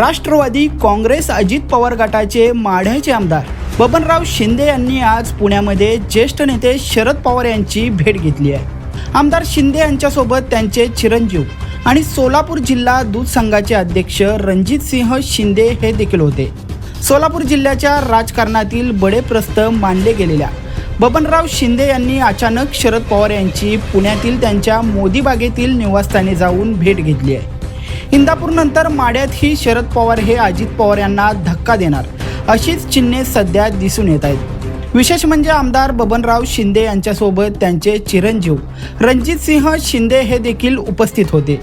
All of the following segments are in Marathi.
राष्ट्रवादी काँग्रेस अजित पवार गटाचे माढ्याचे आमदार बबनराव शिंदे यांनी आज पुण्यामध्ये ज्येष्ठ नेते शरद पवार यांची भेट घेतली आहे. आमदार शिंदे यांच्यासोबत त्यांचे चिरंजीव आणि सोलापूर जिल्हा दूध संघाचे अध्यक्ष रणजित सिंह शिंदे हे देखील होते. सोलापूर जिल्ह्याच्या राजकारणातील बडे प्रस्त मानले गेलेल्या बबनराव शिंदे यांनी अचानक शरद पवार यांची पुण्यातील त्यांच्या मोदीबागेतील निवासस्थानी जाऊन भेट घेतली आहे. इंदापूरनंतर माड्यातही शरद पवार हे अजित पवार यांना धक्का देणार. अशीच चिन्हे सध्या दिसून येत आहेत. विशेष म्हणजे आमदार बबनराव शिंदे यांच्यासोबत त्यांचे चिरंजीव रणजित सिंह शिंदे हे देखील उपस्थित होते.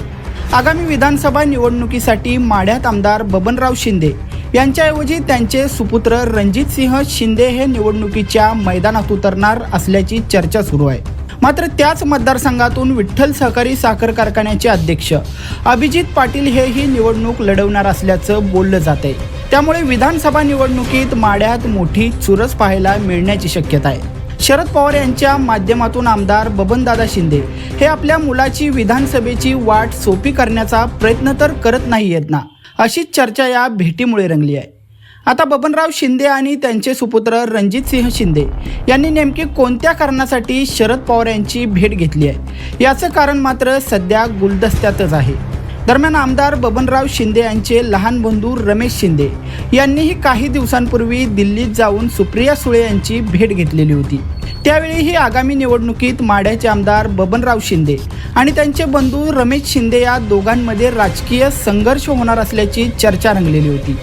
आगामी विधानसभा निवडणुकीसाठी माढ्यात आमदार बबनराव शिंदे यांच्याऐवजी त्यांचे सुपुत्र रणजित सिंह शिंदे हे निवडणुकीच्या मैदानात उतरणार असल्याची चर्चा सुरू आहे. मात्र त्याच मतदारसंघातून विठ्ठल सहकारी साखर कारखान्याचे अध्यक्ष अभिजित पाटील हे ही निवडणूक लढवणार असल्याचं बोललं जात आहे त्यामुळे विधानसभा निवडणुकीत माड्यात मोठी चुरस पाहायला मिळण्याची शक्यता आहे. शरद पवार यांच्या माध्यमातून आमदार बबनदादा शिंदे हे आपल्या मुलाची विधानसभेची वाट सोपी करण्याचा प्रयत्न तर करत नाही आहेत ना अशीच चर्चा या भेटीमुळे रंगली आहे. आता बबनराव शिंदे आणि त्यांचे सुपुत्र रणजित सिंह शिंदे यांनी नेमकी कोणत्या कारणासाठी शरद पवार यांची भेट घेतली आहे? याचं कारण मात्र सध्या गुलदस्त्यातच आहे. दरम्यान आमदार बबनराव शिंदे यांचे लहान बंधू रमेश शिंदे यांनीही काही दिवसांपूर्वी दिल्लीत जाऊन सुप्रिया सुळे यांची भेट घेतलेली होती. त्यावेळीही आगामी निवडणुकीत माढ्याचे आमदार बबनराव शिंदे आणि त्यांचे बंधू रमेश शिंदे या दोघांमध्ये राजकीय संघर्ष होणार असल्याची चर्चा रंगलेली होती.